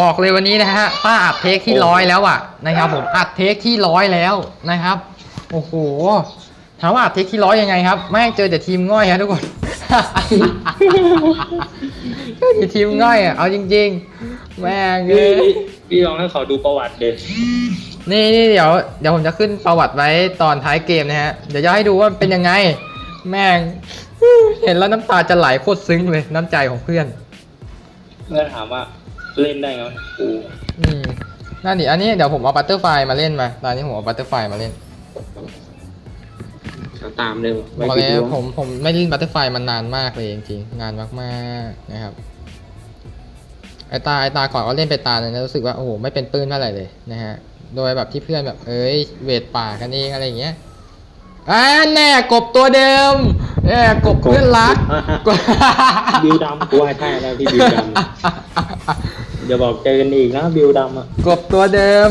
บอกเลยวันนี้นะฮะป้าอัดเทคที่ร้อยแล้วอะนะครับ ผมอัดเทคที่ร้อยแล้วนะครับ โอ้โหถามว่าอัดเทคที่ร้อยยังไงครับแม่งเจอแต่ทีมง่อยฮะทุกคนเจอแต่ทีมง่อยอะเอาจริง ๆ แม่งเอ้พี่ยพี่ลองให้เขาดูประวัติเด็นี่นี่เดี๋ยวเดี๋ยวผมจะขึ้นประวัติไว้ตอนท้ายเกมนะฮะเดี๋ยวจะให้ดูว่ามันเป็นยังไง แม่งเห็นแล้วน้ำตาจะไหลโคตรซึ้งเลยน้ำใจของเพื่อน เมื่อถามว่าเล่นได้ไงวะกูอืมนั่นดิอันนี้เดี๋ยวผมเอาบัตเตอร์ไฟมาเล่นมาตอนนี้ผมเอาบัตเตอร์ไฟมาเล่นเขาตามเลยบอกเลยผมผมไม่เล่นบัตเตอร์ไฟมานานมากเลยจริงๆนานมากๆนะครับไอตาไอตาก่อนก็เล่นไปตาหนึงแล้วรู้สึกว่าโอ้โหไม่เป็นปื้นเท่าไหร่เลยนะฮะโดยแบบที่เพื่อนแบบเอ้ยเวทป่ากันเองอะไรอย่างเงี้ย อ่าแน่กบตัวเดิมแน่กบเพื่อนรักบิวดำกูให้ท่ายแล้วพี่บิวดำอย่าบอกเจอกันอีกนะบิวดำอะกบตัวเดิม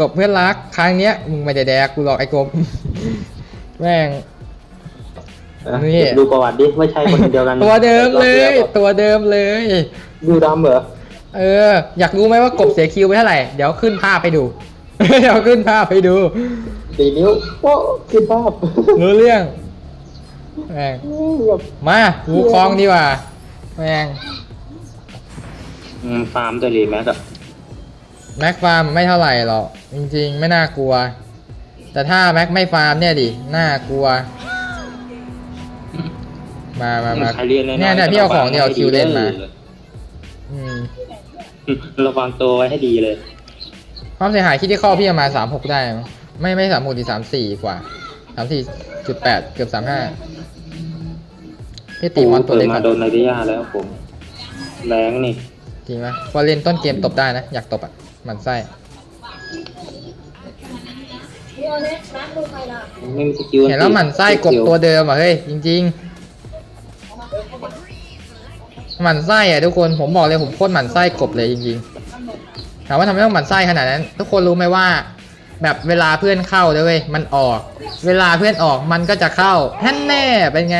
กบเพื่อนรักครั้งเนี้ยมึงไม่ได้แดกกูหรอกไอ้กบแม่งนี่ดูประวัติดิไม่ใช่คนเดียวกัน ตัวเดิมเลย ตัวเดิมเลยบิวดำเหรอเออ อยากรู้ไหมว่ากบเสียคิวไปเท่าไหร่ เดี๋ยวขึ้นภาพไปดู เดี๋ยวขึ้นภาพไปดู สี่นิ้วโอ้คือภาพรู้เรื่องแม่งแบบมาหูคลองดีกว่าแม่งอืมฟาร์มตัวรีแม็กอะแม็กฟาร์มไม่เท่าไหร่หรอกจริง ๆ ไม่น่ากลัว แต่ถ้าแม็กไม่ฟาร์มเนี่ยดิน่ากลัว มามามาใครเรียนแน่เนี่ยเนี่ยพี่เอาของเนี่ยเอาคิวเล่นมาอืมระวังตัวไว้ให้ดีเลย ความเสียหายคิดที่ข้อพี่ประมาณสามหกได้มั้ง ไม่ไม่สามหกดีสามสี่กว่าสามสี่จุดแปดเกือบสามห้าพี่ตีมอนตัวเล็กปิดก่มาอนโดนไนติยาแล้วผม แรงนี่ จริงไหมพอเล่นต้นเกมตบได้นะ อยากตบอะหมันไส้ไม่มีสกิลเห็นแล้วหมันไส้กบตัวเดิมอะ เฮ้ย จริงๆหมันไส้อะทุกคนผมบอกเลยผมโคตรหมันไส้กบเลยจริงๆถามว่าทำไมต้องหมันไส้ขนาดนั้น ทุกคนรู้ไหมว่า แบบเวลาเพื่อนเข้าด้วยเวยมันออก เวลาเพื่อนออกมันก็จะเข้าแน่แน่เป็นไง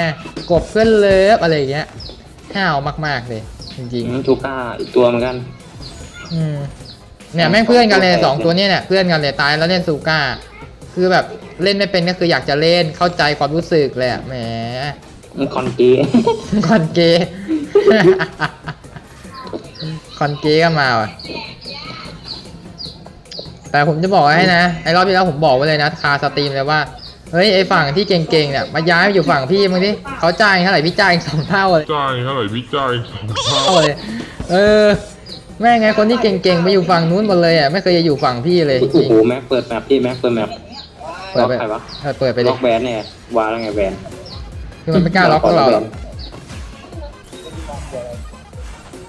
กบเพื่อนเลิฟอะไรอย่างเงี้ยห้าวมาก ๆเลย จริงอืมทูก้าอีกตัวเหมือนกันๆอืมเนี่ยแม่งเพื่อนกันเลยสองตัวเนี้เนี่ยเพื่อนกันเลยตายแล้วเล่นซูก้า คือแบบเล่นไม่เป็นก็คืออยากจะเล่นเข้าใจความรู้สึกเลยอะแหมมันคอนเกคอนเกย์คอนเกย์ก็มาว่ะ แต่ผมจะบอกให้นะไอ้รอบที่แล้วผมบอกไว้เลยนะคาสตรีมเลยว่าเฮ้ยไอ้ฝั่งที่เก่งๆเนี่ยมาย้ายมาอยู่ฝั่งพี่มึงดิเขาจ้างเท่าไหร่พี่จ้างอีกสองเท่าเลยจ่ายเท่าไหร่พี่จ่ายสองเท่าเท่าเลยเออแม่งไงคนที่เก่งๆมาอยู่ฝั่งนู้นหมดเลยอะไม่เคยจะอยู่ฝั่งพี่เลยจโอ้ริงโหแม็กเปิดแมปพี่แม็กเปิดแมปเปิดไปล็อกใครวะเออเปิดไปดิล็อกแบนเนี่ยวาแล้วไงแบนคือมันไม่กล้าล็อกพวกเราหรอก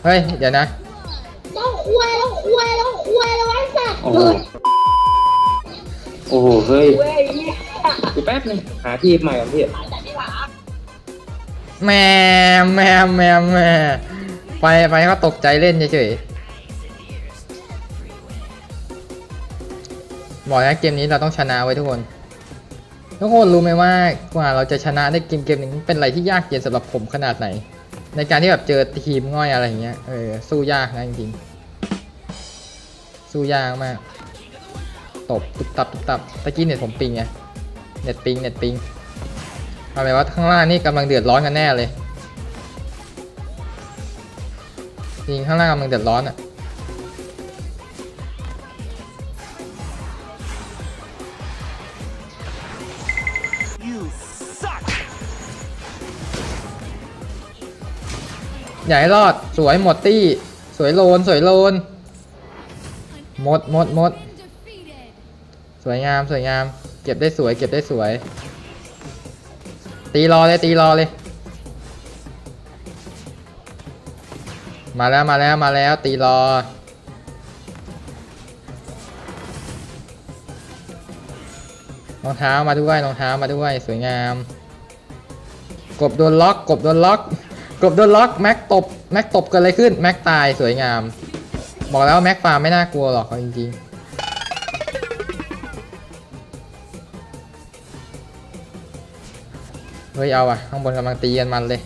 เฮ้ยเดี๋ยวนะ ต้องคุยแล้วคุยแล้วคุยแล้วไอ้สัตว์โอ้โห โอ้โห เฮ้ยกูแป๊บนึงหาที่ใหม่ก่อนพี่แม่แม่แม่แม่ไปไปเขาตกใจเล่นเฉยๆบอกนะเกมนี้เราต้องชนะไว้ทุกคน ทุกคนรู้ไหมว่ากว่าเราจะชนะได้เกมเกมหนึ่งเป็นอะไรที่ยากเย็นสำหรับผมขนาดไหน ในการที่แบบเจอทีมง่อยอะไรอย่างเงี้ยเออสู้ยากนะจริงๆสู้ยากมากตบตุบตับตุบตับตะกี้เน็ตผมปิงไงเน็ตปิงเน็ตปิงอะไรวะข้างล่างนี่กำลังเดือดร้อนกันแน่เลยจริงข้างล่างกำลังเดือดร้อนอะ อย่าให้รอดสวยหมดตี้ สวยโลนสวยโลนหมดหมดหมดสวยงามสวยงาม เก็บได้สวย เก็บได้สวย ตีรอเลยตีรอเลย มาแล้วมาแล้วมาแล้วตีรอรองเท้ามาด้วยรองเท้ามาด้วยสวยงาม กบโดนล็อก กบโดนล็อก กบโดนล็อกแม็กตบแม็กตบเกิดอะไรขึ้นแม็กตายสวยงาม บอกแล้วแม็กฟาร์มไม่น่ากลัวหรอกเอาจริงๆเฮ้ยเอาอะข้างบนกำลังตีกันมันเลย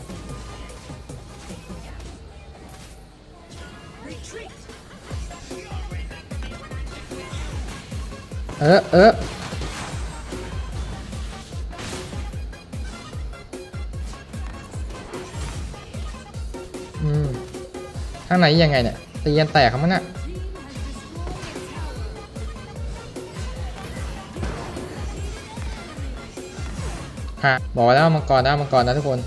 เออเออ อืมข้างในยังไงเนี่ยตีกันแตกครับมันน่ะฮะบอกไว้แล้วมังกรนะมังกรนะทุกคน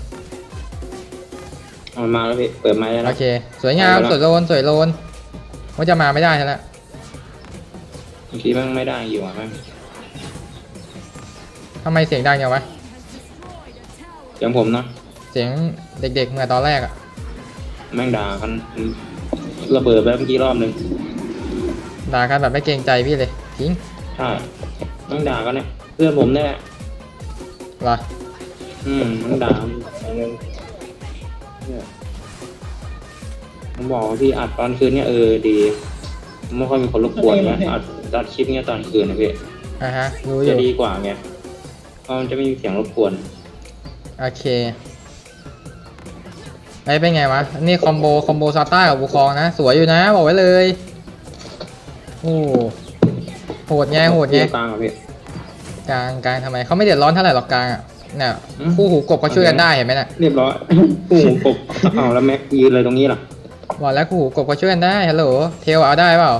เอามาแล้วพี่เปิดไม้แล้วโอนะ เค สวยงามไปแล้ว สวยโลนสวยโลนว่าจะมาไม่ได้แล้วบางทีมันไม่ได้อยู่อะแม่งทำไมเสียงดังอย่างวะเสียงผมนะเสียงเด็กๆเมื่อตอนแรกอะ แม่งด่ากันระเบิดไปเมื่อกี้รอบหนึ่งด่ากันแบบไม่เกรงใจพี่เลยจริงใช่แม่งด่ากันเนี่ยเพื่อนผมเนี่ยแหละเหรออืมแม่งด่าเนี่ยผมบอกว่าพี่อัดตอนคืนเนี่ยเออดีไม่ค่อยมีคนรบกวนเนี่ยอัดอัดคลิปเนี่ยตอนคืนนะพี่อะฮะรู้อจะยู่ดีกว่าไงเพราะมันจะไม่มีเสียงรบกวน โอเค ไอ้ยเป็นไงวะ นี่คอมโบคอมโบซาต้ากับบูคองนะ สวยอยู่นะบอกไว้เลย โอ้โหดไงโหดไงเกี่ยวกลางอะพี่กลางกลางทำไมเขาไม่เดือดร้อนเท่าไหร่หรอกกลางอะเนี่ยอืมคู่หูกบเขาช่วยกันได้เห็นไหมน่ะเรียบร้อยโอ้โหกบอ้าวแล้วแม็กยืนอะไรตรงนี้ล่ะบอกแล้วคู่หูกบเขาช่วยกันได้ฮัลโหลเทลเอาได้เปล่า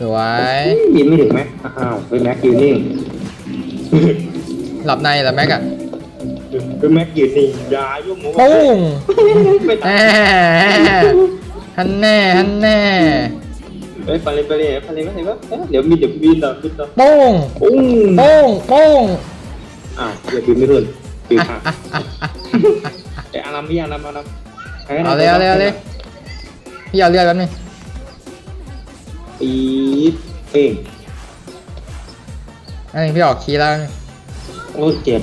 สวยยืนไม่ถึงแม็กอ้าวเป็นแม็กยืนนิ่งหลับในเหรอแม็กอะ เป็นแม็กยืนนิ่งอยายุ่งหมูปุ้งไม่แหตายมฮันแน่ฮันแน่เฮ้ยไปเลยไปเลยไปเลยไปเลยเอ้ยเดี๋ยวมีเดี๋ยวบินต่อบินต่อปุ้งปุ้งปุ้งปุ้งอ้าวเดี๋ยวบินไม่รุ่นบินค่ะอะอะอะไอ้อารัมพี่อารัมอารัมเอาเลยเอาเลยเอาเลยพี่เอาเลือดแป๊บนึงปี๊ดเป้งอันนี้พี่ออกคีย์แล้ว โอ้เจ็บ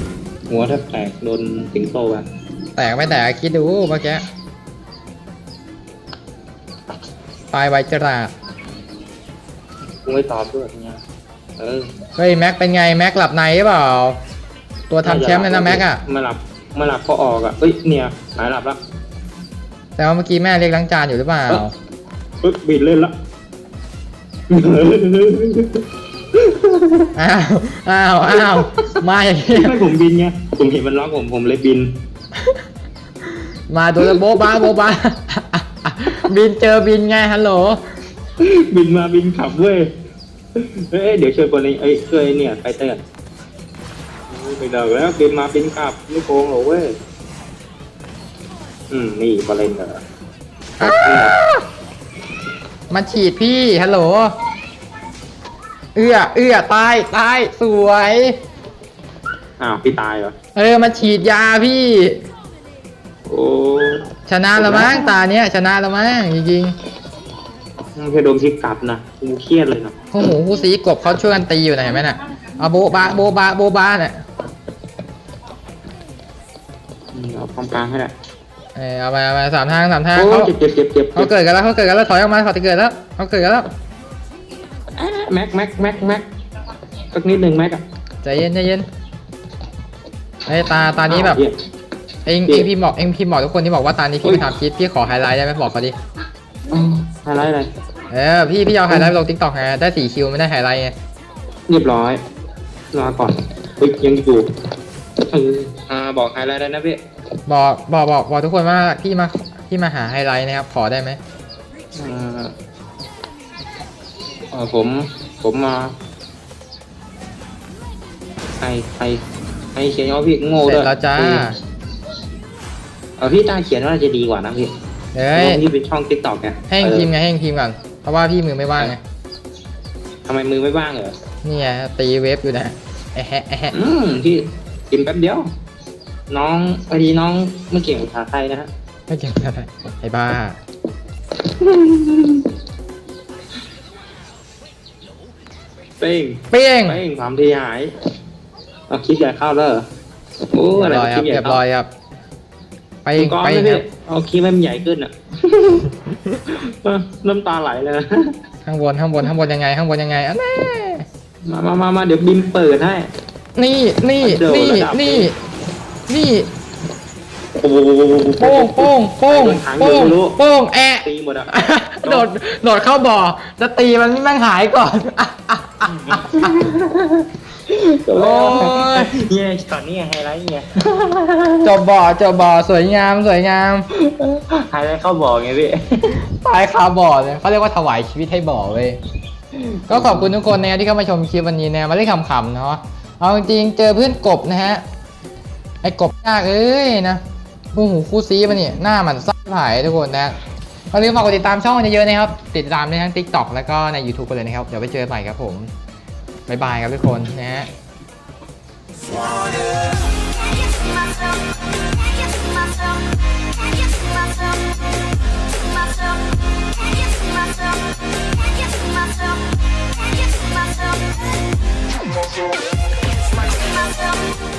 หัวแทบแตกโดนสิงโตไปแตกไม่แตกคิดดูเมื่อกี้ปลายใบจราดกูไม่ตอบด้วยเนี่ยเออเฮ้ยแม็กเป็นไงแม็กหลับในหรือเปล่า ตัวทำแชมป์เลยนะแม็กอะไม่หลับไม่หลับก็ออกอะเอ้ยเนี่ยหายหลับแล้วแต่ว่าเมื่อกี้แม่เรียกล้างจานอยู่หรือเปล่าปึ๊บบิดเล่นละ อ้าว อ้าว อ้าว มาอย่างนี้ให้ผมบินไงผมเห็นมันร้องผมผมเลยบิน มาตัวโบ๊ะบ้าโบ๊ะบ้าบินเจอบินไงฮัลโหล บินมาบินขับเว้ยเอ้ยเดี๋ยวช่วยคนนี้เอ้ยช่วยเนี่ยไปเตือนไปเดินแล้วบินมาบินกลับไม่โกงหรอกเว้ยอืมนี่บอลเลนเหรอมันฉีดพี่ฮัลโหล เอื้อเอื้อตายตายสวย อ้าวพี่ตายเหรอ เออมันฉีดยาพี่ โอ้ชนะแล้วมั้งตาเนี้ยชนะแล้วมั้งจริงไม่ใช่โดนพิกกัดนะกูเครียดเลยนะๆคู่หูคู่สีกบเขาช่วยกันตีอยู่นะเห็นไหมน่ะเอาโบ๊ะบ้าโบ๊ะบ้าโบ๊ะบ้าเนี่ยอืมเอาความกลางให้ได้เออเอามาเอามาสามทางสามทางโอ้เขาเจ็บเจ็บเจ็บเจ็บเขาเกิดกันแล้วเขาเกิดกันแล้วถอยออกมาถอยเกิดแล้วเขาเกิดกันแล้ว แม็กแม็กแม็กแม็กสักนิดหนึ่งแม็กอะใจเย็นใจเย็นเฮ้ยตาตานี้แบบอ้าวเหี้ย เองเจ็เอบงพิมพ์บอกเองพิมพ์บอกทุกคนที่บอกว่าตานี้พี่เฮ้ไปยทำคลิปพี่ขอไฮไลท์ได้ไหมบอกเขาดิอ้าวอะไรอะไรเออพี่พี่เอาไฮไลท์ไปลงทิกตอกไงได้สี่คิวไม่ได้ไฮไลท์ไงเรียบร้อยลาก่อนเฮ้ยยังอยู่เอออ่าบอกไฮไลท์ได้นะพี่บอกบอกบอกบอกทุกคนว่าพี่มาพี่มาหาไฮไลท์นะครับขอได้ไหม ผมผมมาใครใครใครเขียนว่าพี่โง่เสร็ด้จวยแล้วจ้า เออพี่ตาเขียนว่าจะดีกว่านะพี่เฮ้ยเพราะพี่เป็นช่องติ๊กต็อกไงให้เองพิมพ์ไงให้เองพิมพ์ก่อน เพราะว่าพี่มือไม่ว่างไง ทำไมมือไม่ว่างเหรอนี่ไงตีเวฟอยู่นะแอะแฮะแอะแฮะอืมพี่กินแป๊บเดียว น้องพอดีน้องไม่เก่งภาษาไทยนะฮะ ไม่เก่งอะไรไอ้บ้า เป้งเปี้ยงเป้งสามทีหายเอาคลิปใหญ่เข้าแล้วเหรอโอ้เรียอะไรบร้อยครับคลิปใหญ่เรียบเข้าร้อยครับ ไปคุณก้อนไปเลยคพี่รับเอาคลิปให้มันใหญ่ขึ้นอะ น้ำตาไหลเลยนะข้างบนข้างบนข้างบนยังไงข้างบนยังไงอันแน่มามามามาเดี๋ยวบินเปิดให้ นี่นี่เดี๋ยวนี่ระดับ นี่นี่โอ้โหโป้งโป้งโป้งโดนขังอโป้ยู่งไม่รู้โป้งแอะ ตีหมดอะ โดดโดดเข้าบ่อจะตีมันแม่งหายก่อน โอ้ย เนี่ยช็อตนี้ไฮไลท์ไงจบบ่อจบบ่อสวยงามสวยงามไฮไลท์เข้าบอกไงพี่ ตายคาบ่อเลยเขาเรียกว่าถวายชีวิตให้บ่อเว้ยก็ขอบคุณทุกคนนะที่เข้ามาชมคลิปวันนี้นะมาเล่นขำๆเนาะเอาจริงๆเจอเพื่อนกบนะฮะไอ้กบยากเอ้ยนะคู่หูคู่ซีมันเนี่ยหน้ามันซับหายทุกคนนะ ก็ลืมฝากกดติดตามช่องเยอะๆนะครับ ติดตามได้ทั้ง TikTok แล้วก็ใน YouTube กันเลยนะครับ เดี๋ยวไปเจอใหม่ครับผม บ๊ายบายครับทุกคนนะฮะ I'm so